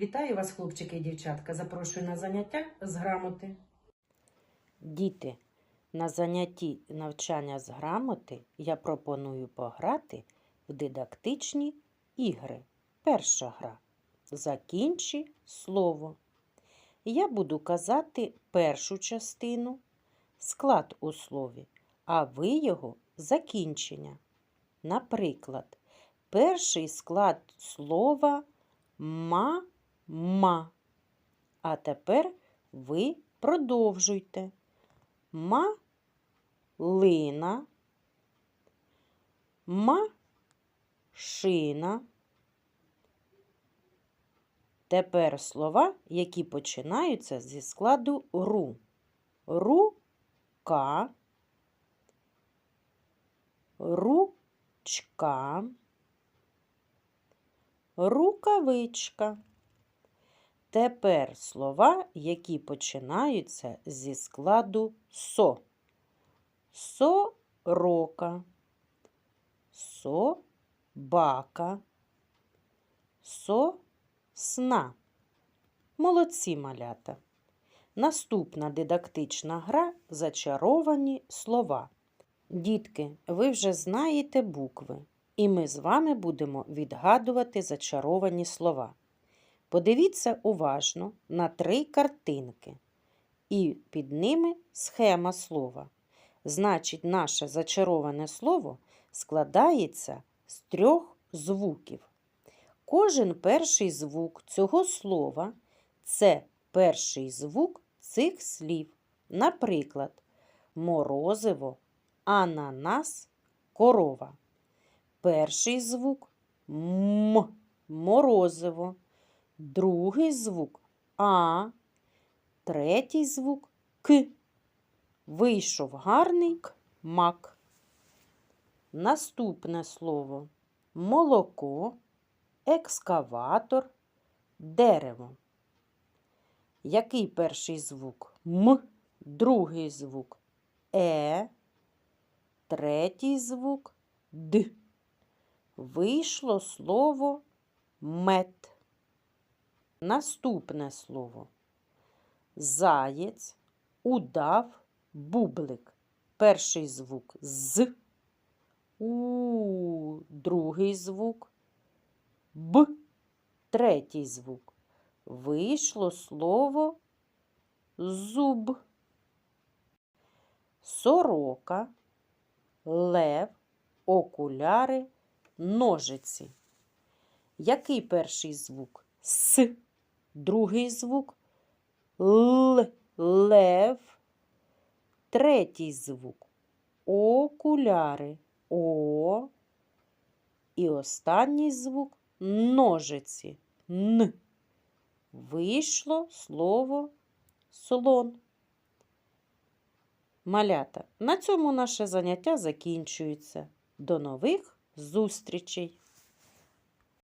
Вітаю вас, хлопчики і дівчатка. Запрошую на заняття з грамоти. Діти, на занятті навчання з грамоти я пропоную пограти в дидактичні ігри. Перша гра. Закінчи слово. Я буду казати першу частину, склад у слові, а ви його закінчення. Наприклад, перший склад слова ма-ма. А тепер ви продовжуйте. Малина, машина. Тепер слова, які починаються зі складу ру. Рука, ручка, рукавичка. Тепер слова, які починаються зі складу со. Сорока, собака, сосна. Молодці малята. Наступна дидактична гра зачаровані слова. Дітки, ви вже знаєте букви, і ми з вами будемо відгадувати зачаровані слова. Подивіться уважно на три картинки, і під ними схема слова. Значить, наше зачароване слово складається з трьох звуків. Кожен перший звук цього слова це перший звук цих слів. Наприклад, морозиво, ананас, корова. Перший звук м, морозиво. Другий звук А, третій звук К. Вийшов гарний мак. Наступне слово молоко, екскаватор, дерево. Який перший звук? М, другий звук Е, третій звук Д. Вийшло слово мед. Наступне слово. Заєць, удав, бублик. Перший звук з. У, другий звук Б, третій звук. Вийшло слово зуб. Сорока, лев, окуляри, ножиці. Який перший звук? С. Другий звук Л. Лев. Третій звук окуляри. О. І останній звук ножиці. Н. Вийшло слово слон. Малята, на цьому наше заняття закінчується. До нових зустрічей!